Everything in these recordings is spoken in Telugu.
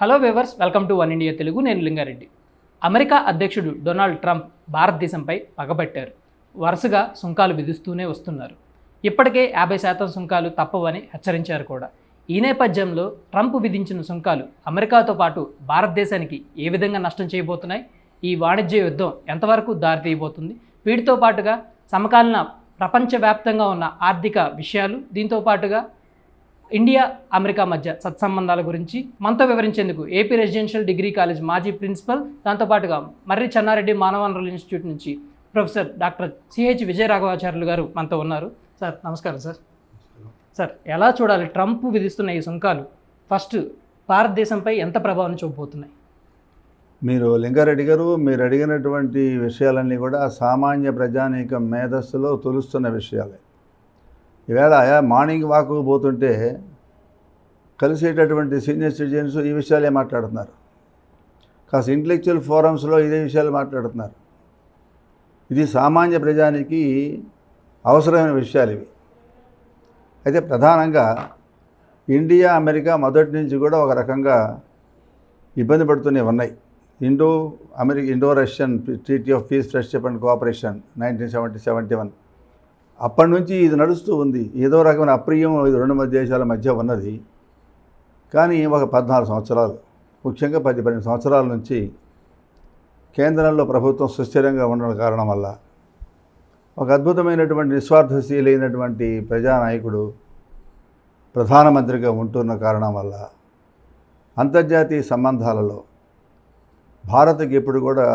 Hello viewers welcome to one India Telugu నేను లింగారెడ్డి. అమెరికా అధ్యక్షుడు డొనాల్డ్ ట్రంప్ భారతదేశంపై పగబట్టారు. వరుసగా సుంకాలు విధిస్తూనే వస్తున్నారు. ఇప్పటికే యాభై శాతం సుంకాలు తప్పవని హెచ్చరించారు కూడా. ఈ నేపథ్యంలో ట్రంప్ విధించిన సుంకాలు అమెరికాతో పాటు భారతదేశానికి ఏ విధంగా నష్టం చేయబోతున్నాయి? ఈ వాణిజ్య యుద్ధం ఎంతవరకు దారితీయబోతుంది? వీటితో పాటుగా సమకాలీన ప్రపంచవ్యాప్తంగా ఉన్న ఆర్థిక విషయాలు దీంతో పాటుగా ఇండియా అమెరికా మధ్య సత్సంబంధాల గురించి మనతో వివరించేందుకు ఏపీ రెసిడెన్షియల్ డిగ్రీ కాలేజ్ మాజీ ప్రిన్సిపల్ దాంతోపాటుగా మర్రి చెన్నారెడ్డి మానవ వనరుల ఇన్స్టిట్యూట్ నుంచి ప్రొఫెసర్ డాక్టర్ సిహెచ్ విజయరాఘవాచార్యులు గారు మనతో ఉన్నారు. సార్ నమస్కారం సార్. సార్ ఎలా చూడాలి ట్రంప్ విధిస్తున్న ఈ సుంకాలు? ఫస్ట్ భారతదేశంపై ఎంత ప్రభావం చూపబోతున్నాయి? మీరు లింగారెడ్డి గారు మీరు అడిగినటువంటి విషయాలన్నీ కూడా సామాన్య ప్రజానీక మేధస్సులో తొలుస్తున్న విషయాలే. ఈవేళ మార్నింగ్ వాక్ పోతుంటే కలిసేటటువంటి సీనియర్ సిటిజన్స్ ఈ విషయాలే మాట్లాడుతున్నారు. కాస్త ఇంటలెక్చువల్ ఫోరమ్స్లో ఇదే విషయాలు మాట్లాడుతున్నారు. ఇది సామాన్య ప్రజానికి అవసరమైన విషయాలు ఇవి. అయితే ప్రధానంగా ఇండియా అమెరికా మొదటి నుంచి కూడా ఒక రకంగా ఇబ్బంది పడుతూనే ఉన్నాయి. Indo America Indo Russian treaty of peace friendship and cooperation nineteen seventy seventy one అప్పటి నుంచి ఇది నడుస్తూ ఉంది. ఏదో రకమైన అప్రియం ఇది రెండు మధ్య దేశాల మధ్య ఉన్నది. కానీ ఒక పద్నాలుగు సంవత్సరాలు ముఖ్యంగా పది పన్నెండు సంవత్సరాల నుంచి కేంద్రంలో ప్రభుత్వం సుస్థిరంగా ఉండడం కారణం వల్ల ఒక అద్భుతమైనటువంటి నిస్వార్థశీలైనటువంటి ప్రజానాయకుడు ప్రధానమంత్రిగా ఉంటున్న కారణం వల్ల అంతర్జాతీయ సంబంధాలలో భారత్కి ఎప్పుడు కూడా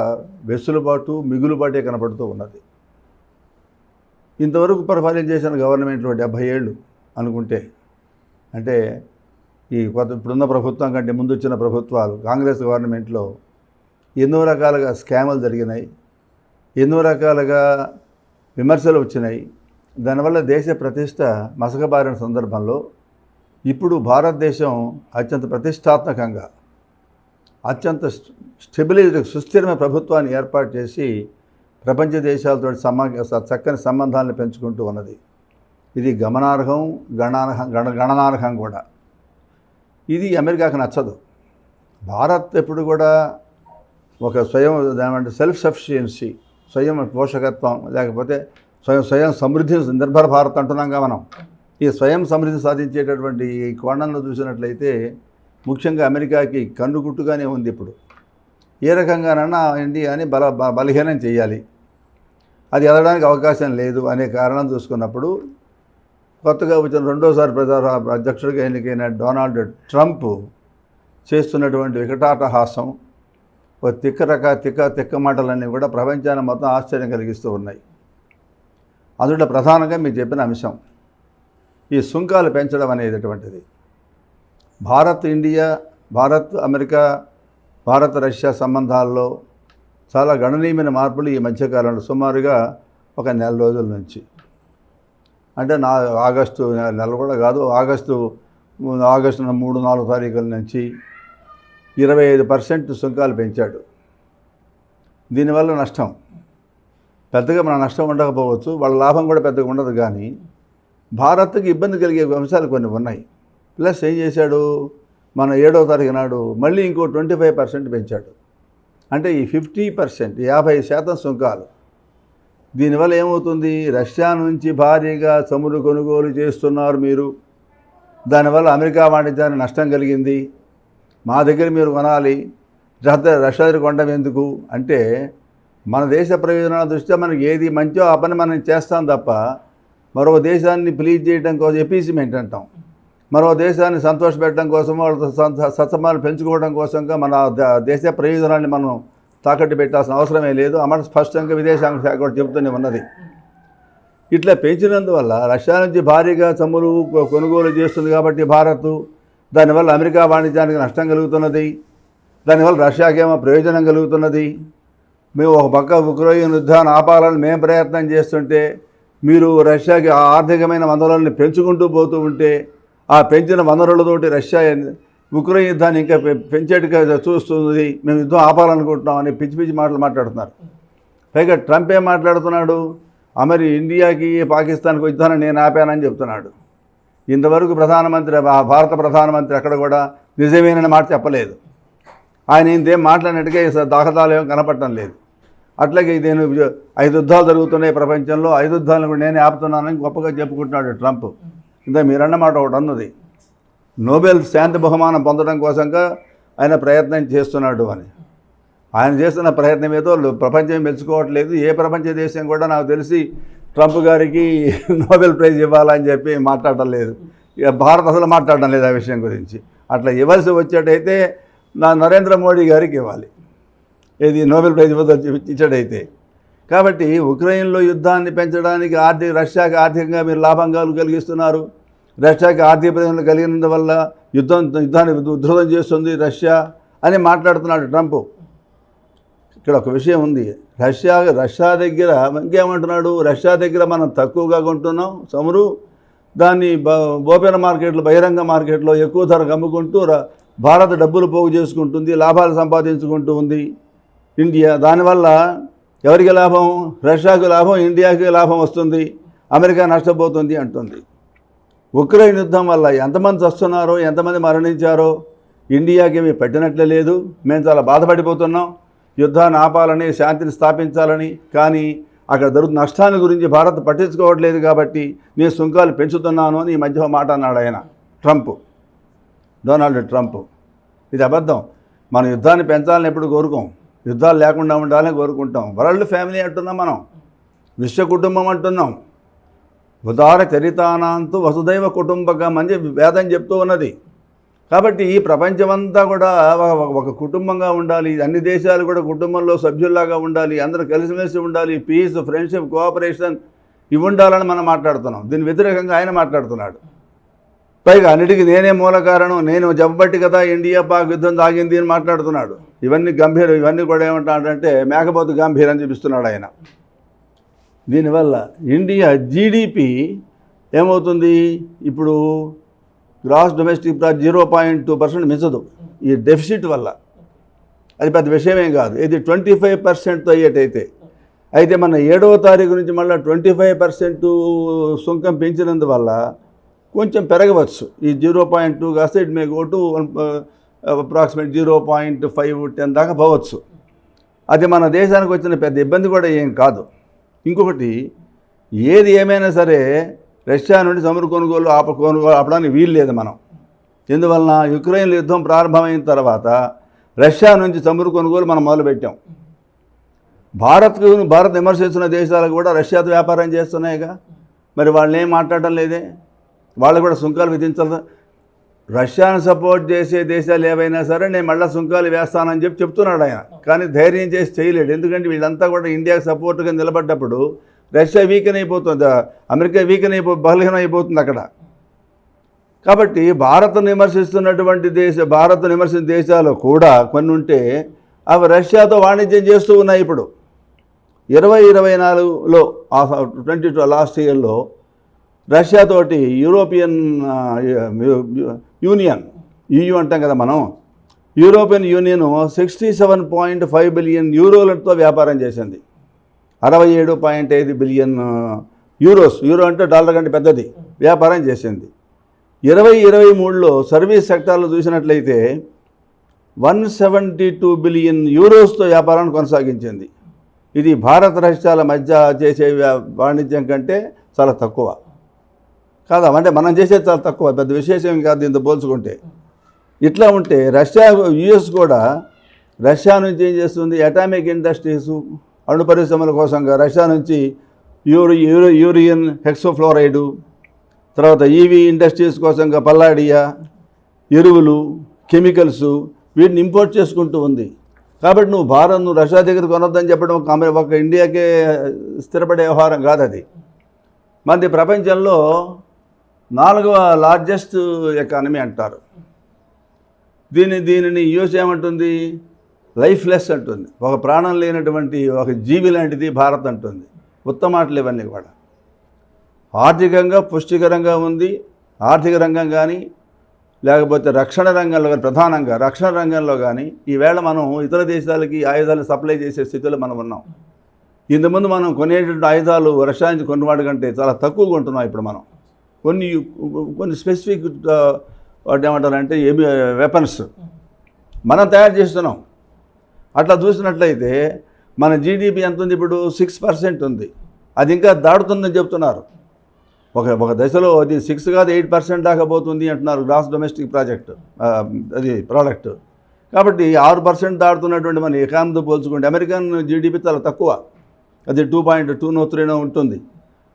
వెసులుబాటు మిగులుబాటే కనపడుతూ ఉన్నది. ఇంతవరకు పరిపాలన చేసిన గవర్నమెంట్లో డెబ్భై ఏళ్ళు అనుకుంటే అంటే ఈ కొత్త ఇప్పుడున్న ప్రభుత్వం కంటే ముందు వచ్చిన ప్రభుత్వాలు కాంగ్రెస్ గవర్నమెంట్లో ఎన్నో రకాలుగా స్కాములు జరిగినాయి ఎన్నో రకాలుగా విమర్శలు వచ్చినాయి. దానివల్ల దేశ ప్రతిష్ట మసకబారిన సందర్భంలో ఇప్పుడు భారతదేశం అత్యంత ప్రతిష్టాత్మకంగా అత్యంత స్టెబిలైజ్డ్ సుస్థిరమైన ప్రభుత్వాన్ని ఏర్పాటు చేసి ప్రపంచ దేశాలతో సమ చక్కని సంబంధాలను పెంచుకుంటూ ఉన్నది. ఇది గమనార్హం గణార్హం గణ గణనార్హం కూడా. ఇది అమెరికాకు నచ్చదు. భారత్ ఎప్పుడు కూడా ఒక స్వయం ఏమంటే సెల్ఫ్ సఫిషియన్సీ స్వయం పోషకత్వం లేకపోతే స్వయం స్వయం సమృద్ధి నిర్భర భారత్ అంటున్నాంగా మనం. ఈ స్వయం సమృద్ధి సాధించేటటువంటి ఈ కోణంలో చూసినట్లయితే ముఖ్యంగా అమెరికాకి కన్నుగుట్టుగానే ఉంది ఇప్పుడు. ఏ రకంగానన్నా ఇండియాని బల బ- బలహీనం చేయాలి. అది ఎదగడానికి అవకాశం లేదు అనే కారణం చూసుకున్నప్పుడు కొత్తగా వచ్చిన రెండోసారి ప్రజా అధ్యక్షుడిగా ఎన్నికైన డొనాల్డ్ ట్రంప్ చేస్తున్నటువంటి వికటాటహాసం ఒక తిక్క రక తిక్క తిక్క మాటలన్నీ కూడా ప్రపంచాన్ని మొత్తం ఆశ్చర్యం కలిగిస్తూ ఉన్నాయి. అందులో ప్రధానంగా మీరు చెప్పిన అంశం ఈ సుంకాలు పెంచడం అనేటటువంటిది. Bharat India Bharat America Bharat Russia సంబంధాల్లో చాలా గణనీయమైన మార్పులు ఈ మధ్యకాలంలో సుమారుగా ఒక నెల రోజుల నుంచి. అంటే నా ఆగస్టు నెల నెల కూడా కాదు ఆగస్టు ఆగస్టు మూడు నాలుగు తారీఖుల నుంచి ఇరవై ఐదు పర్సెంట్ సుంకాలు పెంచాడు. దీనివల్ల నష్టం. పెద్దగా మన నష్టం ఉండకపోవచ్చు వాళ్ళ లాభం కూడా పెద్దగా ఉండదు కానీ భారత్కి ఇబ్బంది కలిగే అంశాలు కొన్ని ఉన్నాయి. ప్లస్ ఏం చేశాడు? మన ఏడవ తారీఖు నాడు మళ్ళీ ఇంకో ట్వంటీ ఫైవ్ పర్సెంట్ పెంచాడు. అంటే ఈ ఫిఫ్టీ పర్సెంట్ యాభై శాతం సుంకాలు. దీనివల్ల ఏమవుతుంది? రష్యా నుంచి భారీగా చమురు కొనుగోలు చేస్తున్నారు మీరు. దానివల్ల అమెరికా వాణిజ్యానికి నష్టం కలిగింది. మా దగ్గర మీరు కొనాలి. రష్యా రష్యా దగ్గర కొనడం ఎందుకు? అంటే మన దేశ ప్రయోజనాల దృష్ట్యా మనకి ఏది మంచో ఆ పని మనం చేస్తాం తప్ప మరో దేశాన్ని ప్లీజ్ చేయడం కోసం ఎపీసిమెంట్ అంటాం. మరో దేశాన్ని సంతోషపెట్టడం కోసం వాళ్ళతో సంత- సత్సంబాలు పెంచుకోవడం కోసంగా మన ద- దేశ ప్రయోజనాన్ని మనం తాకట్టు పెట్టాల్సిన అవసరమే లేదు. అమర స్పష్టంగా విదేశాంగ శాఖ కూడా చెబుతూనే ఉన్నది. ఇట్లా పెంచినందువల్ల రష్యా నుంచి భారీగా చమురు కొనుగోలు చేస్తుంది కాబట్టి భారత్ దానివల్ల అమెరికా వాణిజ్యానికి నష్టం కలుగుతున్నది. దానివల్ల రష్యాకేమో ప్రయోజనం కలుగుతున్నది. మేము ఒక పక్క ఉక్రెయిన్ యుద్ధాన్ని ఆపాలని మేము ప్రయత్నం చేస్తుంటే మీరు రష్యాకి ఆ ఆర్థికమైన వనరుల్ని పెంచుకుంటూ పోతూ ఉంటే ఆ పెంచిన వనరులతోటి రష్యా ఉక్రెయిన్ యుద్ధాన్ని ఇంకా పె- పెంచేట్టుగా చూస్తుంది. మేము యుద్ధం ఆపాలనుకుంటున్నాం అని పిచ్చి పిచ్చి మాటలు మాట్లాడుతున్నారు. పైగా ట్రంప్ ఏం మాట్లాడుతున్నాడు? అమరి ఇండియాకి పాకిస్తాన్కి యుద్ధాన్ని నేను ఆపానని చెప్తున్నాడు. ఇంతవరకు ప్రధానమంత్రి భారత ప్రధానమంత్రి అక్కడ కూడా నిజమేనని మాట చెప్పలేదు. ఆయన ఇంతేం మాట్లాడినట్టుగా అసలు దాఖలాలు ఏం కనపడటం లేదు. అట్లాగే నేను ఐదు యుద్ధాలు జరుగుతున్నాయి ప్రపంచంలో. ఐదు యుద్ధాలను కూడా నేనే ఆపుతున్నానని గొప్పగా చెప్పుకుంటున్నాడు ట్రంప్. ఇంత మీరన్నమాట ఒకటి అన్నది. నోబెల్ శాంతి బహుమానం పొందడం కోసంగా ఆయన ప్రయత్నం చేస్తున్నాడు అని. ఆయన చేస్తున్న ప్రయత్నం ఏదో ప్రపంచం మెచ్చుకోవట్లేదు ఏ ప్రపంచ దేశం కూడా నాకు తెలిసి ట్రంప్ గారికి నోబెల్ ప్రైజ్ ఇవ్వాలని చెప్పి మాట్లాడటం లేదు. ఇక భారత్ అసలు మాట్లాడడం లేదు ఆ విషయం గురించి. అట్లా ఇవ్వాల్సి వచ్చేటైతే నా నరేంద్ర మోడీ గారికి ఇవ్వాలి. ఇది నోబెల్ ప్రైజ్ ఇవ్వదు ఇచ్చాడైతే కాబట్టి ఉక్రెయిన్లో యుద్ధాన్ని పెంచడానికి ఆర్థిక రష్యాకి ఆర్థికంగా మీరు లాభంగాలు కలిగిస్తున్నారు. రష్యాకి ఆర్థిక ప్రయోజనాలు కలిగినందువల్ల యుద్ధం యుద్ధాన్ని ఉధృతం చేస్తుంది రష్యా అని మాట్లాడుతున్నాడు ట్రంప్. ఇక్కడ ఒక విషయం ఉంది. రష్యా రష్యా దగ్గర ఇంకేమంటున్నాడు? రష్యా దగ్గర మనం తక్కువగా కొంటున్నాం చమురు. దాన్ని ఓపెన్ మార్కెట్లో బహిరంగ మార్కెట్లో ఎక్కువ ధరకు అమ్ముకుంటూ భారత్ డబ్బులు పోగు చేసుకుంటుంది లాభాలు సంపాదించుకుంటూ ఉంది. ఇండియా దానివల్ల ఎవరికి లాభం? రష్యాకు లాభం ఇండియాకి లాభం వస్తుంది అమెరికా నష్టపోతుంది అంటుంది. ఉక్రెయిన్ యుద్ధం వల్ల ఎంతమంది వస్తున్నారో ఎంతమంది మరణించారో ఇండియాకి మేము పెట్టినట్లే లేదు. మేము చాలా బాధపడిపోతున్నాం. యుద్ధాన్ని ఆపాలని శాంతిని స్థాపించాలని కానీ అక్కడ జరుగుతున్న నష్టాన్ని గురించి భారత్ పట్టించుకోవట్లేదు కాబట్టి నేను సుంకాలు పెంచుతున్నాను అని ఈ మధ్య మాట అన్నాడు ఆయన ట్రంప్. Donald Trump. ఇది అబద్ధం. మనం యుద్ధాన్ని పెంచాలని ఎప్పుడు కోరుకోం? యుద్ధాలు లేకుండా ఉండాలని కోరుకుంటాం. వరల్డ్ ఫ్యామిలీ అంటున్నాం మనం. విశ్వ కుటుంబం అంటున్నాం. ఉదార చరితానాంతు వసుదైవ కుటుంబకం అని చెప్పి వేదం చెప్తూ ఉన్నది. కాబట్టి ఈ ప్రపంచమంతా కూడా ఒక- కుటుంబంగా ఉండాలి. అన్ని దేశాలు కూడా కుటుంబంలో సభ్యుల్లాగా ఉండాలి. అందరూ కలిసిమెలిసి ఉండాలి. పీస్ ఫ్రెండ్షిప్ కోఆపరేషన్ ఇవి ఉండాలని మనం మాట్లాడుతున్నాం. దీని వ్యతిరేకంగా ఆయన మాట్లాడుతున్నాడు. పైగా అన్నిటికీ నేనే మూల కారణం. నేను జబ్బట్టి కదా ఇండియా పాక్ యుద్ధం తాగింది అని మాట్లాడుతున్నాడు. ఇవన్నీ గంభీరం ఇవన్నీ కూడా ఏమంటాడంటే మేకపోతు గంభీరం చూపిస్తున్నాడు ఆయన. దీనివల్ల ఇండియా జీడిపి ఏమవుతుంది? ఇప్పుడు gross domestic product zero point two percent మించదు. ఈ డెఫిసిట్ వల్ల. అది పెద్ద విషయమేం కాదు. ఇది ట్వంటీ ఫైవ్ పర్సెంట్తో అయ్యేటైతే. అయితే మన ఏడవ తారీఖు నుంచి మళ్ళీ ట్వంటీ ఫైవ్ పర్సెంట్ సుంకం పెంచినందువల్ల కొంచెం పెరగవచ్చు. ఈ జీరో పాయింట్ టూ కాస్త it may go to approximate zero point five ten దాకా పోవచ్చు. అది మన దేశానికి వచ్చిన పెద్ద ఇబ్బంది కూడా ఏం కాదు. ఇంకొకటి ఏది ఏమైనా సరే రష్యా నుండి చమురు కొనుగోలు ఆప కొనుగోలు ఆపడానికి వీలు లేదు మనం. ఎందువలన యుక్రెయిన్ యుద్ధం ప్రారంభమైన తర్వాత రష్యా నుంచి చమురు కొనుగోలు మనం మొదలుపెట్టాం. భారత్కు భారత్ విమర్శిస్తున్న దేశాలు కూడా రష్యాతో వ్యాపారం చేస్తున్నాయిగా. మరి వాళ్ళు ఏం మాట్లాడటం లేదే? వాళ్ళు కూడా సుంకాలు విధించాలి రష్యాను సపోర్ట్ చేసే దేశాలు ఏవైనా సరే నేను మళ్ళీ సుంకాలు వేస్తానని చెప్పి చెప్తున్నాడు ఆయన. కానీ ధైర్యం చేసి చేయలేడు. ఎందుకంటే వీళ్ళంతా కూడా ఇండియాకి సపోర్ట్గా నిలబడ్డప్పుడు రష్యా వీకెన్ అయిపోతుంది. అమెరికా వీకెన్ అయిపో బలహీనం అయిపోతుంది అక్కడ. కాబట్టి భారత్ను విమర్శిస్తున్నటువంటి దేశ భారత్ విమర్శించిన దేశాలు కూడా కొన్ని ఉంటే అవి రష్యాతో వాణిజ్యం చేస్తూ ఉన్నాయి ఇప్పుడు. ఇరవై ఇరవై నాలుగులో ట్వంటీ టూ లాస్ట్ ఇయర్లో రష్యాతోటి యూరోపియన్ యూనియన్ ఈయూ అంటాం కదా మనం. European Union sixty seven point five billion యూరోలతో వ్యాపారం చేసింది. అరవై ఏడు పాయింట్ ఐదు బిలియన్ యూరోస్ యూరో అంటే డాలర్ కంటే పెద్దది. వ్యాపారం చేసింది. ఇరవై ఇరవై మూడులో సర్వీస్ సెక్టార్లో చూసినట్లయితే వన్ సెవెంటీ టూ బిలియన్ యూరోస్తో వ్యాపారాన్ని కొనసాగించింది. ఇది భారత రష్యాల మధ్య చేసే వ్యా- వాణిజ్యం కంటే చాలా తక్కువ. కాదా? అంటే మనం చేసేది చాలా తక్కువ పెద్ద విశేషం కాదు దీంతో పోల్చుకుంటే. ఇట్లా ఉంటే రష్యా యుఎస్ కూడా రష్యా నుంచి ఏం చేస్తుంది? అటామిక్ ఇండస్ట్రీస్ అణు పరిశ్రమల కోసంగా రష్యా నుంచి యూరి యూరి యూరియన్ హెక్సోఫ్లోరైడు తర్వాత ఈవీ ఇండస్ట్రీస్ కోసంగా పల్లాడియా ఎరువులు కెమికల్స్ వీటిని ఇంపోర్ట్ చేసుకుంటూ ఉంది. కాబట్టి నువ్వు భారత్ నువ్వు రష్యా దగ్గర కొనొద్దని చెప్పడం ఒక ఒక ఇండియాకే స్థిరపడే వ్యవహారం కాదు అది మనది ప్రపంచంలో నాలుగవ లార్జెస్ట్ ఎకానమీ అంటారు. దీని దీనిని యూఎస్ ఏమంటుంది? లైఫ్లెస్ అంటుంది. ఒక ప్రాణం లేనటువంటి ఒక జీవి లాంటిది భారత్ అంటుంది. ఉత్తమాటలు ఇవన్నీ కూడా. ఆర్థికంగా పుష్టికరంగా ఉంది. ఆర్థిక రంగం కానీ లేకపోతే రక్షణ రంగంలో కానీ ప్రధానంగా రక్షణ రంగంలో కానీ ఈవేళ మనం ఇతర దేశాలకి ఆయుధాలు సప్లై చేసే స్థితిలో మనం ఉన్నాం. ఇంతకుముందు మనం కొనేటువంటి ఆయుధాలు వర్షానికి నుంచి కొన్నవాడి కంటే చాలా తక్కువగా ఉంటున్నాం ఇప్పుడు మనం. కొన్ని కొన్ని స్పెసిఫిక్ వాటి ఏమంటారంటే ఏమి వెపన్స్ మనం తయారు చేస్తున్నాం. అట్లా చూసినట్లయితే మన జీడిపి ఎంత ఉంది ఇప్పుడు? సిక్స్ పర్సెంట్ ఉంది. అది ఇంకా దాడుతుందని చెప్తున్నారు. ఒక ఒక దశలో అది సిక్స్ కాదు ఎయిట్ పర్సెంట్ దాకా పోతుంది అంటున్నారు గ్రాస్ డొమెస్టిక్ ప్రాజెక్ట్ అది ప్రోడక్ట్ కాబట్టి ఆరు పర్సెంట్ దాడుతున్నటువంటి మన ఎకానమీతో పోల్చుకుంటే అమెరికన్ జీడిపి చాలా తక్కువ. అది టూ పాయింట్ టూ నో త్రీనో ఉంటుంది.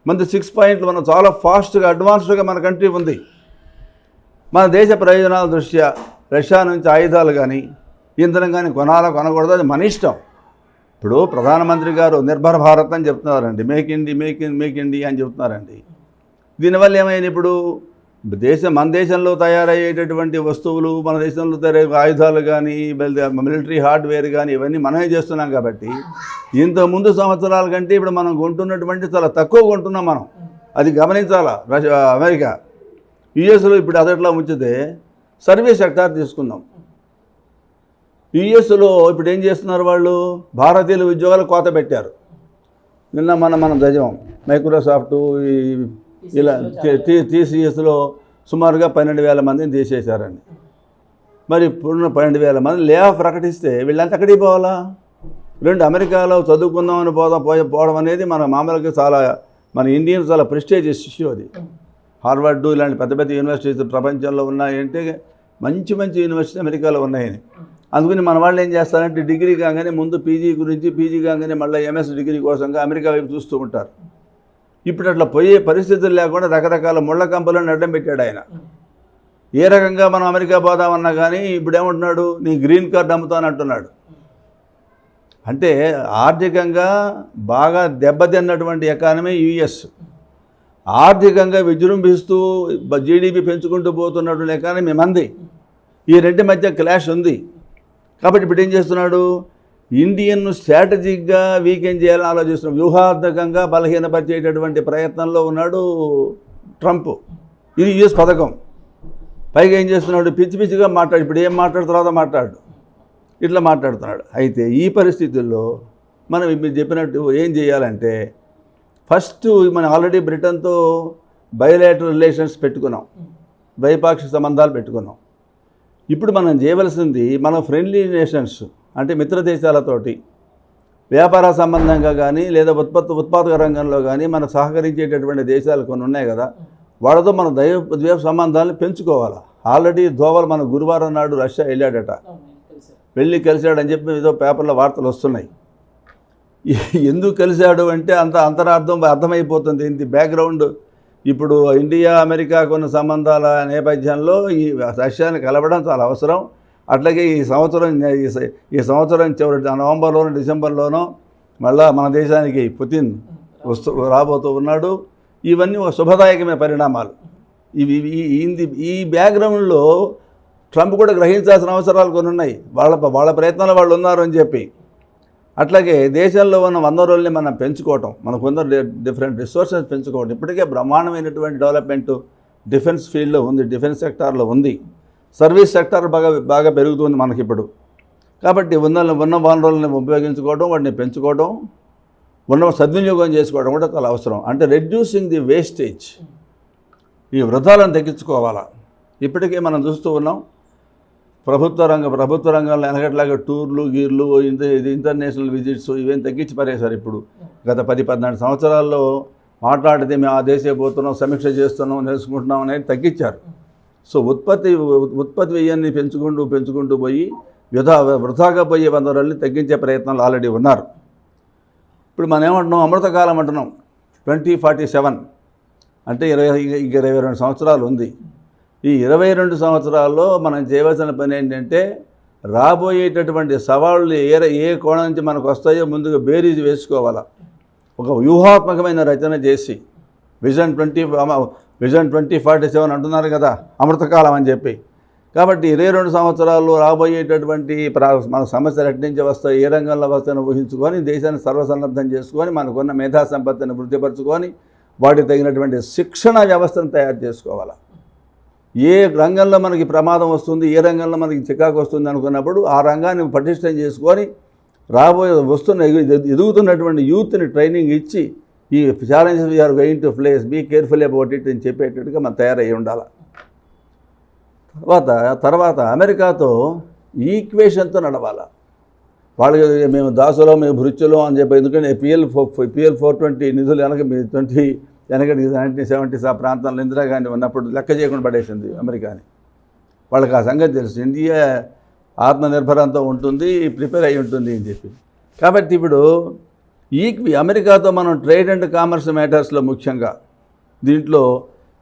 మంది సిక్స్ పాయింట్లు మనం చాలా ఫాస్ట్గా అడ్వాన్స్డ్గా మన కంట్రీ ఉంది. మన దేశ ప్రయోజనాల దృష్ట్యా రష్యా నుంచి ఆయుధాలు కానీ ఇంధనం కానీ కొనాలా కొనకూడదు అది మన ఇష్టం. ఇప్పుడు ప్రధానమంత్రి గారు నిర్భర భారత్ అని చెప్తున్నారండి. Make indie make in make India అని చెప్తున్నారండి. దీనివల్ల ఏమైంది ఇప్పుడు? దేశం మన దేశంలో తయారయ్యేటటువంటి వస్తువులు మన దేశంలో తయారయ్యే ఆయుధాలు కానీ మిలిటరీ హార్డ్వేర్ కానీ ఇవన్నీ మనమే చేస్తున్నాం కాబట్టి ఇంత ముందు సంవత్సరాల కంటే ఇప్పుడు మనం కొంటున్నటువంటి చాలా తక్కువ కొంటున్నాం మనం. అది గమనించాలా? Russia America. యుఎస్లో ఇప్పుడు అదట్లా ఉంచితే సర్వీస్ సెక్టార్ తీసుకుందాం. యుఎస్లో ఇప్పుడు ఏం చేస్తున్నారు వాళ్ళు? భారతీయుల ఉద్యోగాలు కోత పెట్టారు. నిన్న మన మనం చదివాం మైక్రోసాఫ్ట్ ఈ ఇలా టీసీఎస్లో సుమారుగా పన్నెండు వేల మందిని తీసేశారండి. మరి ఇప్పుడున్న పన్నెండు వేల మంది లే ఆఫ్ ప్రకటిస్తే వీళ్ళంతా ఎక్కడికి పోవాలా? రెండు అమెరికాలో చదువుకుందామని పోదాం పోయి పోవడం అనేది మన మామూలుగా చాలా మన ఇండియన్ చాలా ప్రెస్టేజ్ ఇష్యూ అది. హార్వర్డ్ ఇలాంటి పెద్ద పెద్ద యూనివర్సిటీస్ ప్రపంచంలో ఉన్నాయంటే మంచి మంచి యూనివర్సిటీ అమెరికాలో ఉన్నాయని అందుకని మన వాళ్ళు ఏం చేస్తారంటే డిగ్రీ కాగానే ముందు పీజీ గురించి పీజీ కాగానే మళ్ళీ ఎంఎస్ డిగ్రీ కోసంగా అమెరికా వైపు చూస్తూ ఉంటారు. ఇప్పుడు అట్లా పోయే పరిస్థితులు లేకుండా రకరకాల ముళ్ళ కంపలను అడ్డం పెట్టాడు ఆయన. ఏ రకంగా మనం అమెరికా పోదామన్నా కానీ ఇప్పుడు ఏమంటున్నాడు నీ గ్రీన్ కార్డ్ అమ్ముతాను అంటున్నాడు అంటే ఆర్థికంగా బాగా దెబ్బతిన్నటువంటి ఎకానమీ యుఎస్. ఆర్థికంగా విజృంభిస్తూ జీడిపి పెంచుకుంటూ పోతున్నటువంటి ఎకానమీ మంది. ఈ రెండు మధ్య క్లాష్ ఉంది. కాబట్టి ఇప్పుడు ఏం చేస్తున్నాడు? ఇండియన్ను స్ట్రాటజిక్గా వీకెండ్ చేయాలని ఆలోచిస్తున్న వ్యూహాత్మకంగా బలహీనపరిచేటటువంటి ప్రయత్నంలో ఉన్నాడు ట్రంప్. ఇది యుఎస్ పథకం. పైగా ఏం చేస్తున్నాడు? పిచ్చి పిచ్చిగా మాట్లాడు. ఇప్పుడు ఏం మాట్లాడిన తర్వాత మాట్లాడు. ఇట్లా మాట్లాడుతున్నాడు. అయితే ఈ పరిస్థితుల్లో మనం మీరు చెప్పినట్టు ఏం చేయాలంటే ఫస్ట్ మనం ఆల్రెడీ బ్రిటన్తో బయోలేటర్ రిలేషన్స్ పెట్టుకున్నాం. ద్వైపాక్షిక సంబంధాలు పెట్టుకున్నాం. ఇప్పుడు మనం చేయవలసింది మన ఫ్రెండ్లీ నేషన్స్ అంటే మిత్ర దేశాలతోటి వ్యాపార సంబంధంగా కానీ లేదా ఉత్పత్తి ఉత్పాదక రంగంలో కానీ మనకు సహకరించేటటువంటి దేశాలు కొన్ని ఉన్నాయి కదా వాళ్ళతో మన దైవ ద్వైప సంబంధాలను పెంచుకోవాలి? ఆల్రెడీ దోవలు మన గురువారం నాడు రష్యా వెళ్ళాడట. వెళ్ళి కలిశాడని చెప్పి ఏదో పేపర్లో వార్తలు వస్తున్నాయి. ఎందుకు కలిశాడు అంటే అంత అంతరార్థం అర్థమైపోతుంది. ఇంత బ్యాక్గ్రౌండ్ ఇప్పుడు ఇండియా అమెరికా కొన్ని సంబంధాల నేపథ్యంలో ఈ రష్యాని కలవడం చాలా అవసరం. అట్లాగే ఈ సంవత్సరం ఈ ఈ సంవత్సరం చివరి నవంబర్లోను డిసెంబర్లోనో మళ్ళా మన దేశానికి పుతిన్ వస్తూ రాబోతూ ఉన్నాడు. ఇవన్నీ ఒక శుభదాయకమైన పరిణామాలు. ఇవి ఈ- ఈ బ్యాక్గ్రౌండ్లో ట్రంప్ కూడా గ్రహించాల్సిన అవసరాలు కొన్ని ఉన్నాయి. వాళ్ళ వాళ్ళ ప్రయత్నాలు వాళ్ళు ఉన్నారు అని చెప్పి. అట్లాగే దేశంలో ఉన్న వనరుల్ని మనం పెంచుకోవటం మనకు ఉన్న డిఫరెంట్ రిసోర్సెస్ పెంచుకోవటం ఇప్పటికే బ్రహ్మాండమైనటువంటి డెవలప్మెంట్ డిఫెన్స్ ఫీల్డ్లో ఉంది డిఫెన్స్ సెక్టార్లో ఉంది. సర్వీస్ సెక్టార్ బాగా బాగా పెరుగుతుంది మనకి ఇప్పుడు కాబట్టి ఉన్న ఉన్న వనరులను ఉపయోగించుకోవడం వాటిని పెంచుకోవడం ఉన్న సద్వినియోగం చేసుకోవడం కూడా చాలా అవసరం. అంటే రెడ్యూసింగ్ ది వేస్టేజ్ ఈ వృధాలను తగ్గించుకోవాలా. ఇప్పటికే మనం చూస్తూ ఉన్నాం. ప్రభుత్వ రంగ ప్రభుత్వ రంగంలో వెనకట్లాగా టూర్లు గీర్లు ఇంత ఇది ఇంటర్నేషనల్ విజిట్స్ ఇవేం తగ్గించి పడేశారు ఇప్పుడు. గత పది పద్నాలుగు సంవత్సరాల్లో మాట్లాడితే మేము ఆ దేశే పోతున్నాం సమీక్ష చేస్తున్నాం నేర్చుకుంటున్నాం అనేది తగ్గించారు. సో ఉత్పత్తి ఉత్పత్తి వ్యయాన్ని పెంచుకుంటూ పెంచుకుంటూ పోయి వృధా వృధాగా పోయే వనరుల్ని తగ్గించే ప్రయత్నాలు ఆల్రెడీ ఉన్నారు. ఇప్పుడు మనం ఏమంటున్నాం? అమృతకాలం అంటున్నాం. ట్వంటీ ఫార్టీ సెవెన్ అంటే ఇరవై ఇరవై రెండు సంవత్సరాలు ఉంది. ఈ ఇరవై రెండు సంవత్సరాల్లో మనం చేయవలసిన పని ఏంటంటే రాబోయేటటువంటి సవాళ్ళు ఏ ఏ కోణం నుంచి మనకు వస్తాయో ముందుగా బేరీజ్ వేసుకోవాలా. ఒక వ్యూహాత్మకమైన రచన చేసి vision twenty vision twenty forty seven అంటున్నారు కదా అమృతకాలం అని చెప్పి. కాబట్టి ఇరవై రెండు సంవత్సరాల్లో రాబోయేటటువంటి ప్రా మన సమస్యలు ఎక్కడి నుంచి వస్తాయి ఏ రంగంలో వస్తాయని ఊహించుకొని దేశాన్ని సర్వసన్నద్ధం చేసుకొని మనకున్న మేధా సంపత్తిని వృద్ధిపరచుకొని వాటికి తగినటువంటి శిక్షణ వ్యవస్థను తయారు చేసుకోవాలి. ఏ రంగంలో మనకి ప్రమాదం వస్తుంది ఏ రంగంలో మనకి చికాకు వస్తుంది అనుకున్నప్పుడు ఆ రంగాన్ని పటిష్టం చేసుకొని రాబోయే వస్తున్న ఎగు- ఎదుగుతున్నటువంటి యూత్ని ట్రైనింగ్ ఇచ్చి ఈ challenges we are going to place be careful about it అని చెప్పేటట్టుగా మనం తయారై ఉండాలి? తర్వాత తర్వాత అమెరికాతో ఈక్వేషన్తో నడవాలి? వాళ్ళకి మేము దాసులో మేము భృత్యులో అని చెప్పి ఎందుకంటే PL four PL four twenty నిధులు వెనక ట్వంటీ వెనక నైన్టీన్ సెవెంటీస్ ఆ ప్రాంతంలో ఇందిరాగాంధీ ఉన్నప్పుడు లెక్క చేయకుండా పడేసింది అమెరికాని. వాళ్ళకి ఆ సంగతి తెలుసు. ఇండియా ఆత్మనిర్భరంతో ఉంటుంది ప్రిపేర్ అయి ఉంటుంది అని చెప్పి. కాబట్టి ఇప్పుడు ఈక్వీ అమెరికాతో మనం ట్రేడ్ అండ్ కామర్స్ మ్యాటర్స్లో ముఖ్యంగా దీంట్లో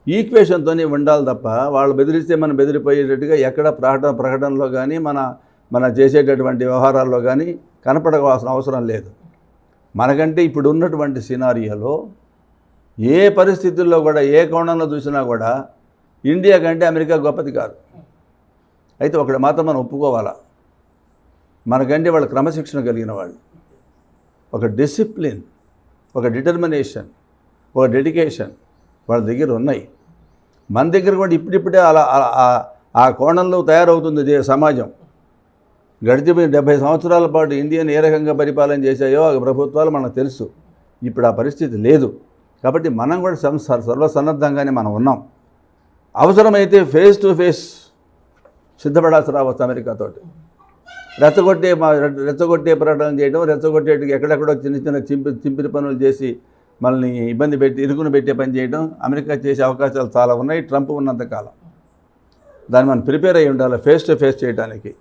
ఈక్వేషన్తోనే ఉండాలి తప్ప వాళ్ళు బెదిరిస్తే మనం బెదిరిపోయేటట్టుగా ఎక్కడ ప్రకటన ప్రకటనలో కానీ మన మన చేసేటటువంటి వ్యవహారాల్లో కానీ కనపడవలసిన అవసరం లేదు. మనకంటే ఇప్పుడు ఉన్నటువంటి సినారియోలో ఏ పరిస్థితుల్లో కూడా ఏ కోణంలో చూసినా కూడా ఇండియా కంటే అమెరికా గొప్పది కాదు. అయితే ఒకటి మాత్రం మనం ఒప్పుకోవాలా? మనకంటే వాళ్ళు క్రమశిక్షణ కలిగిన వాళ్ళు. ఒక డిసిప్లిన్ ఒక డిటర్మినేషన్ ఒక డెడికేషన్ వాళ్ళ దగ్గర ఉన్నాయి. మన దగ్గర కూడా ఇప్పుడిప్పుడే అలా ఆ- ఆ- కోణంలో తయారవుతుంది సమాజం. గడిచిపోయిన డెబ్బై సంవత్సరాల పాటు ఇండియన్ ఏ రకంగా పరిపాలన చేశాయో ఆ ప్రభుత్వాలు మనకు తెలుసు. ఇప్పుడు ఆ పరిస్థితి లేదు. కాబట్టి మనం కూడా సం- సర్వసన్నద్ధంగానే మనం ఉన్నాం. అవసరమైతే ఫేస్ టు ఫేస్ సిద్ధపడాల్సి రావచ్చు అమెరికాతోటి. రెచ్చగొట్టే మా రెచ్చగొట్టే ప్రకటనలు చేయడం రెచ్చగొట్టేటికి ఎక్కడెక్కడో చిన్న చిన్న చింపి చింపిరి పనులు చేసి మనల్ని ఇబ్బంది పెట్టి ఇరుకును పెట్టే పని చేయడం అమెరికా చేసే అవకాశాలు చాలా ఉన్నాయి ట్రంప్ ఉన్నంతకాలం దాన్ని మనం ప్రిపేర్ అయ్యి ఉండాలి ఫేస్ టు ఫేస్ చేయడానికి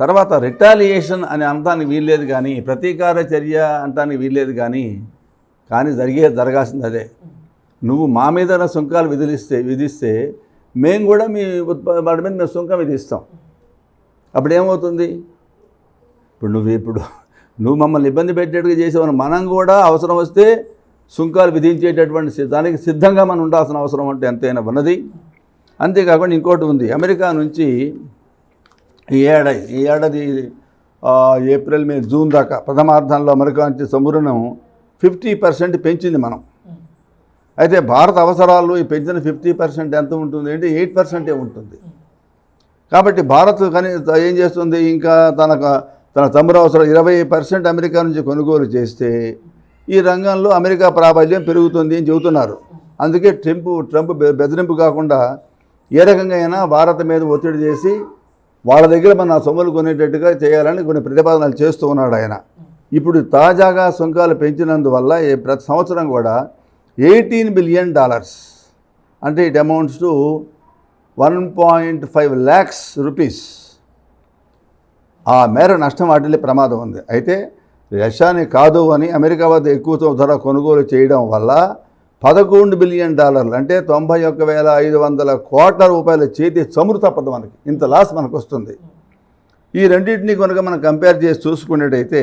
తర్వాత రిటాలియేషన్ అని అనటానికి వీల్లేదు కానీ ప్రతీకార చర్య అంటానికి వీల్లేదు కానీ కానీ జరిగే జరగాల్సింది అదే. నువ్వు మా మీద సుంకాలు విధిలిస్తే విధిస్తే మేము కూడా మీ ఉత్ప వాటి మీద మేము సుంకం విధిస్తాం. అప్పుడు ఏమవుతుంది ఇప్పుడు నువ్వు ఇప్పుడు నువ్వు మమ్మల్ని ఇబ్బంది పెట్టేట్టుగా చేసేవారు మనం కూడా అవసరం వస్తే సుంకాలు విధించేటటువంటి దానికి సిద్ధంగా మనం ఉండాల్సిన అవసరం అంటే ఎంతైనా ఉన్నది. అంతేకాకుండా ఇంకోటి ఉంది. అమెరికా నుంచి ఈ ఏడాది ఈ ఏడాది ఏప్రిల్ మే జూన్ దాకా ప్రథమార్థంలో అమెరికా నుంచి సముద్రం ఫిఫ్టీ పర్సెంట్ పెంచింది మనం. అయితే భారత అవసరాలు ఈ పెంచిన ఫిఫ్టీ పర్సెంట్ ఎంత ఉంటుంది అంటే ఎయిట్ పర్సెంటే ఉంటుంది. కాబట్టి భారత్ కనీ ఏం చేస్తుంది? ఇంకా తన తన తమ్ముడు అవసరం ఇరవై పర్సెంట్ అమెరికా నుంచి కొనుగోలు చేస్తే ఈ రంగంలో అమెరికా ప్రాబల్యం పెరుగుతుంది అని చెబుతున్నారు. అందుకే ట్రంప్ ట్రంప్ బెదిరింపు కాకుండా ఏ రకంగా అయినా భారత్ మీద ఒత్తిడి చేసి వాళ్ళ దగ్గర మన సొమ్ములు కొనేటట్టుగా చేయాలని కొన్ని ప్రతిపాదనలు చేస్తూ ఉన్నాడు ఆయన. ఇప్పుడు తాజాగా సుంకాలు పెంచినందువల్ల ఈ ప్రతి సంవత్సరం కూడా ఎయిటీన్ బిలియన్ డాలర్స్ అంటే it amounts to one point five lakhs rupees ఆ మేర నష్టం వాటిల్లే ప్రమాదం ఉంది. అయితే రష్యాని కాదు అని అమెరికా వద్ద ఎక్కువ ధర కొనుగోలు చేయడం వల్ల పదకొండు బిలియన్ డాలర్లు అంటే తొంభై ఒక్క వేల ఐదు వందల కోట్ల రూపాయల చేతి చమురు తప్పదు మనకి. ఇంత లాస్ మనకు వస్తుంది ఈ రెండింటిని కనుక మనం కంపేర్ చేసి చూసుకునేటైతే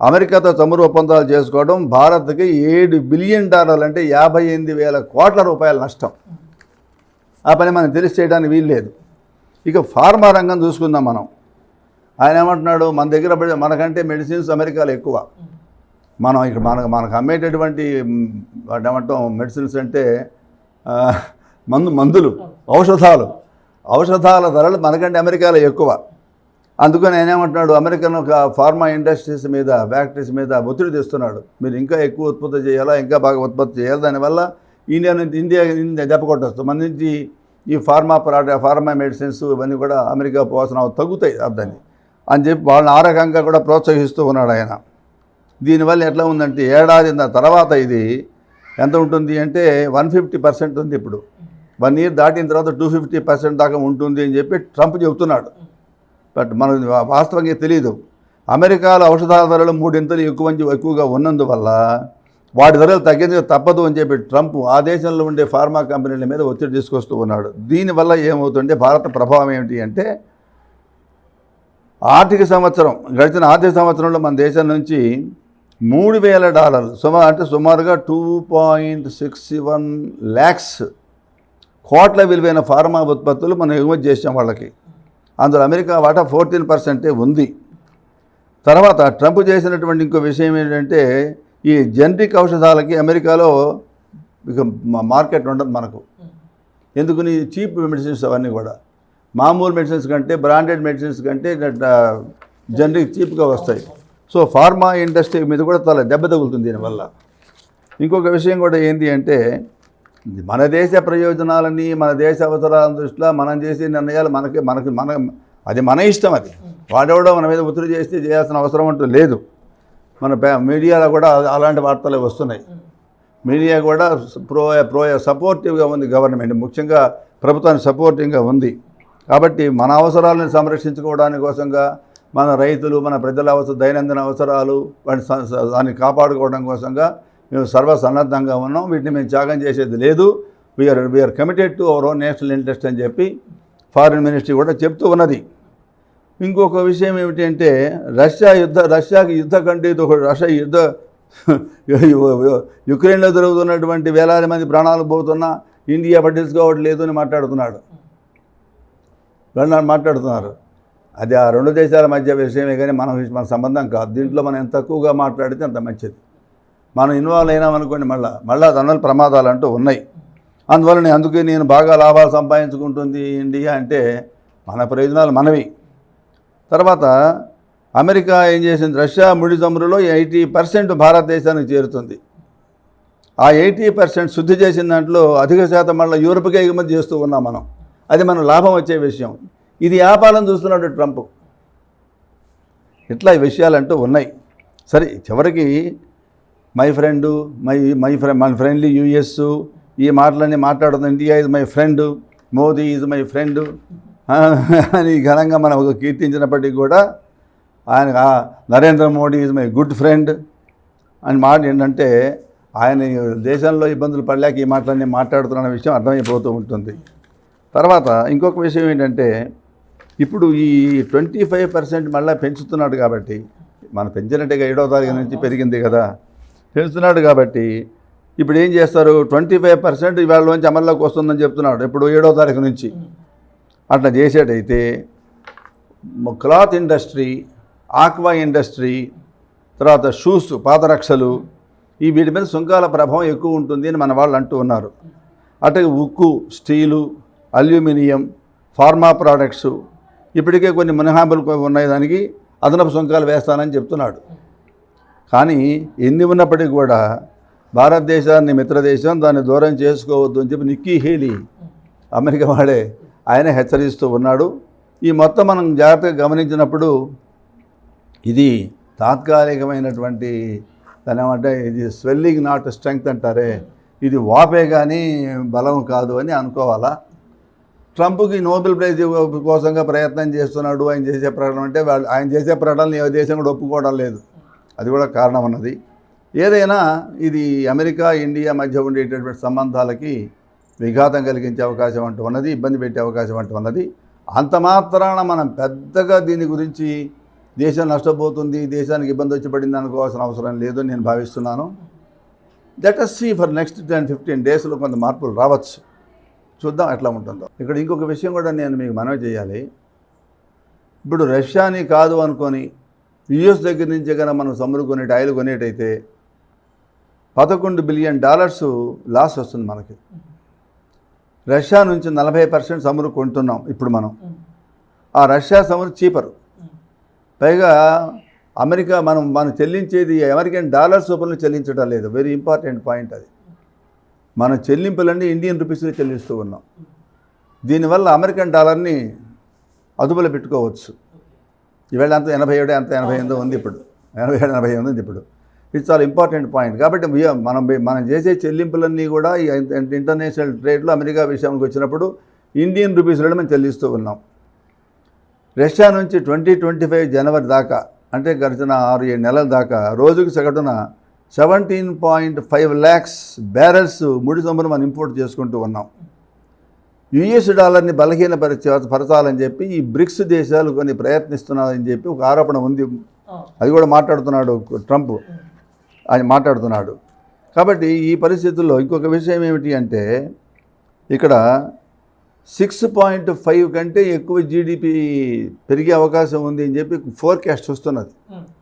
అమెరికాతో చమురు ఒప్పందాలు చేసుకోవడం భారత్కి ఏడు బిలియన్ డాలర్లు అంటే యాభై ఎనిమిది వేల కోట్ల రూపాయల నష్టం. ఆ పని మనం తెలిసి చేయడానికి వీల్లేదు. ఇక ఫార్మా రంగం చూసుకుందాం మనం. ఆయన ఏమంటున్నాడు? మన దగ్గర మనకంటే మెడిసిన్స్ అమెరికాలో ఎక్కువ. మనం ఇక్కడ మనకు మనకు అమ్మేటటువంటి వాటి ఏమంటాం మెడిసిన్స్ అంటే మందు మందులు ఔషధాలు. ఔషధాల ధరలు మనకంటే అమెరికాలో ఎక్కువ. అందుకని ఆయన ఏమంటున్నాడు? అమెరికన్ ఒక ఫార్మా ఇండస్ట్రీస్ మీద ఫ్యాక్టరీస్ మీద ఒత్తిడి తెస్తున్నాడు. మీరు ఇంకా ఎక్కువ ఉత్పత్తి చేయాలా? ఇంకా బాగా ఉత్పత్తి చేయాలి? దానివల్ల ఇండియా నుంచి ఇండియా ఇండియా దెబ్బ కొట్టచ్చు. మన నుంచి ఈ ఫార్మా ప్రోడక్ట్ ఫార్మా మెడిసిన్స్ ఇవన్నీ కూడా అమెరికా పోవాల్సిన తగ్గుతాయి అర్థాన్ని అని చెప్పి వాళ్ళని ఆ రకంగా కూడా ప్రోత్సహిస్తూ ఉన్నాడు ఆయన. దీనివల్ల ఎట్లా ఉందంటే ఏడాది తర్వాత ఇది ఎంత ఉంటుంది అంటే వన్ ఫిఫ్టీ పర్సెంట్ ఉంది ఇప్పుడు. వన్ ఇయర్ దాటిన తర్వాత టూ ఫిఫ్టీ పర్సెంట్ దాకా ఉంటుంది అని చెప్పి ట్రంప్ చెబుతున్నాడు. బట్ మన వాస్తవంగా తెలియదు. అమెరికాలో ఔషధాల ధరలు మూడింతలు ఎక్కువ ఎక్కువగా ఉన్నందువల్ల వాటి ధరలు తగ్గించక తప్పదు అని చెప్పి ట్రంప్ ఆ దేశంలో ఉండే ఫార్మా కంపెనీల మీద ఒత్తిడి తీసుకొస్తూ ఉన్నాడు. దీనివల్ల ఏమవుతుంటే భారత ప్రభావం ఏమిటి అంటే ఆర్థిక సంవత్సరం గడిచిన ఆర్థిక సంవత్సరంలో మన దేశం నుంచి మూడు వేల డాలర్లు సుమారు అంటే సుమారుగా two point six one lakhs కోట్ల విలువైన ఫార్మా ఉత్పత్తులు మనం ఎగుమతి చేసాం వాళ్ళకి. అందులో అమెరికా వాటా ఫోర్టీన్ పర్సెంటే ఉంది. తర్వాత ట్రంప్ చేసినటువంటి ఇంకో విషయం ఏంటంటే ఈ జనరిక్ ఔషధాలకి అమెరికాలో ఇక మార్కెట్ ఉండదు మనకు. ఎందుకని చీప్ మెడిసిన్స్ అవన్నీ కూడా. మామూలు మెడిసిన్స్ కంటే బ్రాండెడ్ మెడిసిన్స్ కంటే జనరిక్ చీప్గా వస్తాయి. సో ఫార్మా ఇండస్ట్రీ మీద కూడా చాలా దెబ్బ తగులుతుంది దీనివల్ల. ఇంకొక విషయం కూడా ఏంటి అంటే మన దేశ ప్రయోజనాలని మన దేశ అవసరాల దృష్ట్యా మనం చేసే నిర్ణయాలు మనకి మనకి మన అది మన ఇష్టం అది. వాడెవడో మన మీద ఒత్తిడి చేస్తే చేయాల్సిన అవసరం అంటూ లేదు. మన పే- మీడియాలో కూడా అలాంటి వార్తలే వస్తున్నాయి. మీడియా కూడా ప్రో ప్రో సపోర్టివ్గా ఉంది గవర్నమెంట్. ముఖ్యంగా ప్రభుత్వానికి సపోర్టివ్గా ఉంది. కాబట్టి మన అవసరాలను సంరక్షించుకోవడానికి కోసంగా మన రైతులు మన ప్రజల అవసర దైనందిన అవసరాలు వాటి దాన్ని కాపాడుకోవడం కోసంగా మేము సర్వసన్నద్ధంగా ఉన్నాం. వీటిని మేము త్యాగం చేసేది లేదు. We are we are committed to our own national interest అని చెప్పి ఫారిన్ మినిస్ట్రీ కూడా చెప్తూ ఉన్నది. ఇంకొక విషయం ఏమిటి అంటే రష్యా యుద్ధ రష్యాకి యుద్ధ కంటే ఒక రష్యా యుద్ధ యుక్రెయిన్లో జరుగుతున్నటువంటి వేలాది మంది ప్రాణాలు పోతున్నా ఇండియా పట్టించుకోవట్లేదు అని మాట్లాడుతున్నాడు. మాట్లాడుతున్నారు. అది ఆ రెండు దేశాల మధ్య విషయమే కానీ మన మన సంబంధం కాదు. దీంట్లో మనం ఎంత తక్కువగా మాట్లాడితే అంత మంచిది. మనం ఇన్వాల్వ్ అయినామనుకోండి మళ్ళీ మళ్ళీ దానివల్ల ప్రమాదాలు అంటూ ఉన్నాయి. అందువల్ల అందుకే నేను బాగా లాభాలు సంపాదించుకుంటుంది ఇండియా అంటే మన ప్రయోజనాలు మనవి. తర్వాత అమెరికా ఏం చేసింది? రష్యా ముడి చమురులో ఎయిటీ పర్సెంట్ భారతదేశానికి చేరుతుంది. ఆ ఎయిటీ పర్సెంట్ శుద్ధి చేసిన దాంట్లో అధిక శాతం మళ్ళీ యూరప్కే ఎగుమతి చేస్తూ ఉన్నాం మనం. అది మనం లాభం వచ్చే విషయం. ఇది వ్యాపారం చూస్తున్నాడు ట్రంప్. ఇట్లా విషయాలు విషయాలంటూ ఉన్నాయి. సరే చివరికి my friend my my friend మన ఫ్రెండ్లీ యూఎస్ ఈ మాటలన్నీ మాట్లాడుతుంది ఇండియా ఇది my friend Modi is my friend అని ఘనంగా మనం ఒక కీర్తించినప్పటికీ కూడా ఆయన Narendra Modi is my good friend అని మాట ఏంటంటే ఆయన దేశంలో ఇబ్బందులు పడలేక ఈ మాటలన్నీ మాట్లాడుతున్న విషయం అర్థమైపోతూ ఉంటుంది. తర్వాత ఇంకొక విషయం ఏంటంటే ఇప్పుడు ఈ ట్వంటీ ఫైవ్ పర్సెంట్ మళ్ళీ పెంచుతున్నాడు కాబట్టి మనం పెంచినట్టుగా ఏడో తారీఖు నుంచి పెరిగింది కదా పెంచుతున్నాడు కాబట్టి ఇప్పుడు ఏం చేస్తారు? ట్వంటీ ఫైవ్ పర్సెంట్ ఇవాళ నుంచి అమల్లోకి వస్తుందని చెప్తున్నాడు ఇప్పుడు ఏడో తారీఖు నుంచి. అట్లా చేసేటైతే క్లాత్ ఇండస్ట్రీ ఆక్వా ఇండస్ట్రీ తర్వాత షూస్ పాదరక్షలు ఈ వీటి మీద సుంకాల ప్రభావం ఎక్కువ ఉంటుంది అని మన వాళ్ళు అంటూ ఉన్నారు. అట్లాగే ఉక్కు స్టీలు అల్యూమినియం ఫార్మా ప్రోడక్ట్స్ ఇప్పటికే కొన్ని మినహాంపులు ఉన్నాయి దానికి అదనపు సుంకాలు వేస్తానని చెప్తున్నాడు. కానీ ఎన్ని ఉన్నప్పటికీ కూడా భారతదేశాన్ని మిత్రదేశం దాన్ని దూరం చేసుకోవద్దు అని చెప్పి నిక్కీ హేలీ అమెరికా వాడే ఆయన హెచ్చరిస్తూ ఉన్నాడు. ఈ మొత్తం మనం జాగ్రత్తగా గమనించినప్పుడు ఇది తాత్కాలికమైనటువంటి దాని ఏమంటే ఇది స్వెల్లింగ్ నాట్ స్ట్రెంగ్త్ అంటారే. ఇది వాపే కానీ బలం కాదు అని అనుకోవాలా? ట్రంప్కి నోబెల్ ప్రైజ్ కోసంగా ప్రయత్నం చేస్తున్నాడు ఆయన చేసే ప్రకటన అంటే వాళ్ళు ఆయన చేసే ప్రకటనలు ఏ దేశం కూడా ఒప్పుకోవడం లేదు. అది కూడా కారణం అన్నది. ఏదైనా ఇది అమెరికా ఇండియా మధ్య ఉండేటటువంటి సంబంధాలకి విఘాతం కలిగించే అవకాశం అంటూ ఉన్నది ఇబ్బంది పెట్టే అవకాశం అంటూ ఉన్నది. అంత మాత్రాన మనం పెద్దగా దీని గురించి దేశం నష్టపోతుంది దేశానికి ఇబ్బంది వచ్చి పడింది అనుకోవాల్సిన అవసరం లేదు నేను భావిస్తున్నాను. That us see for next ten fifteen డేస్లో కొంత మార్పులు రావచ్చు. చూద్దాం ఎట్లా ఉంటుందో. ఇక్కడ ఇంకొక విషయం కూడా నేను మీకు మనవి చేయాలి. ఇప్పుడు రష్యాని కాదు అనుకొని యుఎస్ దగ్గర నుంచి కనుక మనం సమురు కొనేటి ఆయిల్ కొనేటైతే పదకొండు బిలియన్ డాలర్స్ లాస్ వస్తుంది మనకి. రష్యా నుంచి నలభై పర్సెంట్ సమురు కొంటున్నాం ఇప్పుడు మనం. ఆ రష్యా చమురు చీపరు. పైగా అమెరికా మనం మనం చెల్లించేది అమెరికన్ డాలర్స్ రూపంలో చెల్లించడం లేదు. వెరీ ఇంపార్టెంట్ పాయింట్ అది. మన చెల్లింపులన్నీ ఇండియన్ రూపీస్లో చెల్లిస్తూ ఉన్నాం. దీనివల్ల అమెరికన్ డాలర్ని అదుపులో పెట్టుకోవచ్చు. ఈవేళ అంత ఎనభై ఏడు అంత ఎనభై ఎనిమిది ఉంది ఇప్పుడు. ఎనభై ఏడు ఎనభై ఎనిమిది ఉంది ఇప్పుడు. ఇది చాలా ఇంపార్టెంట్ పాయింట్ కాబట్టి మనం మనం చేసే చెల్లింపులన్నీ కూడా ఈ ఇంటర్నేషనల్ ట్రేడ్లో అమెరికా విషయానికి వచ్చినప్పుడు ఇండియన్ రూపీస్లో మనం చెల్లిస్తూ ఉన్నాం. రష్యా నుంచి ట్వంటీ ట్వంటీ ఫైవ్ జనవరి దాకా అంటే గడిచిన ఆరు ఏడు నెలల దాకా రోజుకి సగటున seventeen point five lakhs barrels ముడి సొమ్మును మనం ఇంపోర్ట్ చేసుకుంటూ ఉన్నాం. యుఎస్ డాలర్ని బలహీనపరిచే పరచాలని చెప్పి ఈ బ్రిక్స్ దేశాలు కొన్ని ప్రయత్నిస్తున్నారని చెప్పి ఒక ఆరోపణ ఉంది. అది కూడా మాట్లాడుతున్నాడు ట్రంప్. ఆయన మాట్లాడుతున్నాడు. కాబట్టి ఈ పరిస్థితుల్లో ఇంకొక విషయం ఏమిటి అంటే ఇక్కడ సిక్స్ పాయింట్ ఫైవ్ కంటే ఎక్కువ జీడిపి పెరిగే అవకాశం ఉంది అని చెప్పి ఫోర్కాస్ట్ వస్తున్నది.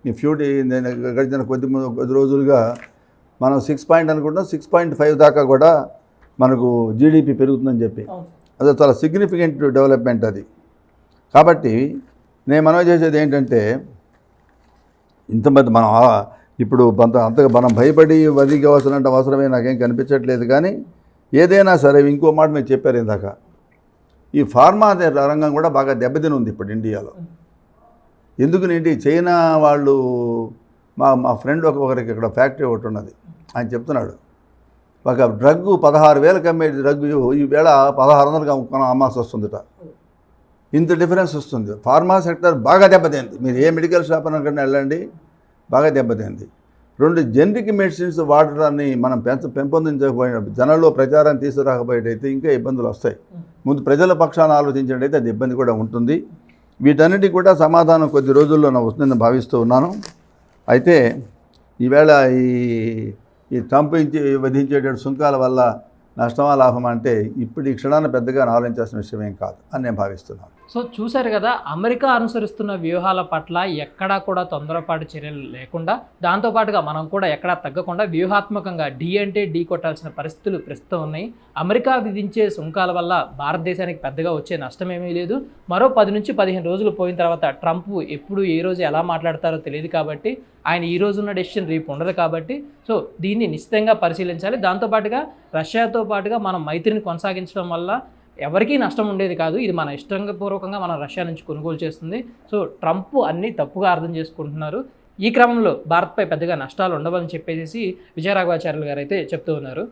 ఈ ఫ్యూ నేను గడిచిన కొద్ది కొద్ది రోజులుగా మనం సిక్స్ పాయింట్ అనుకుంటాం సిక్స్ పాయింట్ ఫైవ్ దాకా కూడా మనకు జీడిపి పెరుగుతుందని చెప్పి. అది చాలా సిగ్నిఫికెంట్ డెవలప్మెంట్ అది. కాబట్టి నేను మనవి చేసేది ఏంటంటే ఇంతమంది మనం ఇప్పుడు అంత అంతగా మనం భయపడి వదిలిగవలసిన అవసరమే నాకేం కనిపించట్లేదు. కానీ ఏదైనా సరే ఇంకో మాట మీరు చెప్పారు ఇందాక. ఈ ఫార్మా రంగం కూడా బాగా దెబ్బతిని ఉంది ఇప్పుడు ఇండియాలో. ఎందుకునేంటి చైనా వాళ్ళు మా మా ఫ్రెండ్ ఒక ఒకరికి ఇక్కడ ఫ్యాక్టరీ ఒకటి ఉన్నది. ఆయన చెప్తున్నాడు. ఒక డ్రగ్ పదహారు వేలకు అమ్మే డ్రగ్ ఈ వేళ పదహారు వందలకు అమ్ముకొని అమ్మాల్సి వస్తుందిట. ఇంత డిఫరెన్స్ వస్తుంది. ఫార్మా సెక్టర్ బాగా దెబ్బతింది. మీరు ఏ మెడికల్ షాప్ అనకుండా వెళ్ళండి. బాగా దెబ్బతింది. రెండు జనరిక్ మెడిసిన్స్ వాడడాన్ని మనం పెంచ పెంపొందించకపోయిన జనంలో ప్రచారం తీసుకురాకపోయేటైతే ఇంకా ఇబ్బందులు వస్తాయి. ముందు ప్రజల పక్షాన ఆలోచించినట్టయితే అది ఇబ్బంది కూడా ఉంటుంది. వీటన్నిటికి కూడా సమాధానం కొద్ది రోజుల్లో నా వస్తుందని భావిస్తూ ఉన్నాను. అయితే ఈవేళ ఈ ఈ ట్రంప్ ఇచ్చి విధించేటువంటి సుంకాల వల్ల నష్టమా లాభమా అంటే ఇప్పుడు ఈ క్షణాన్ని పెద్దగా ఆలోచించాల్సిన విషయం ఏం కాదు అని నేను భావిస్తున్నాను. సో చూశారు కదా అమెరికా అనుసరిస్తున్న వ్యూహాల పట్ల ఎక్కడా కూడా తొందరపాటు చర్యలు లేకుండా దాంతోపాటుగా మనం కూడా ఎక్కడా తగ్గకుండా వ్యూహాత్మకంగా డి అంటే ఢీ కొట్టాల్సిన పరిస్థితులు ప్రస్తుతం ఉన్నాయి. అమెరికా విధించే సుంకాల వల్ల భారతదేశానికి పెద్దగా వచ్చే నష్టం ఏమీ లేదు. మరో పది నుంచి పదిహేను రోజులు పోయిన తర్వాత ట్రంప్ ఎప్పుడు ఏ రోజు ఎలా మాట్లాడతారో తెలియదు కాబట్టి ఆయన ఈ రోజు ఉన్న డెసిషన్ రేపు ఉండదు కాబట్టి సో దీన్ని నిశ్చితంగా పరిశీలించాలి. దాంతోపాటుగా రష్యాతో పాటుగా మనం మైత్రిని కొనసాగించడం వల్ల ఎవరికీ నష్టం ఉండేది కాదు. ఇది మన ఇష్టంగా పూర్వకంగా మనం రష్యా నుంచి కొనుగోలు చేస్తుంది. సో ట్రంప్ అన్ని తప్పుగా అర్థం చేసుకుంటున్నారు. ఈ క్రమంలో భారత్పై పెద్దగా నష్టాలు ఉండవని చెప్పేసి విజయరాఘవాచార్యులు గారు అయితే చెప్తూ ఉన్నారు.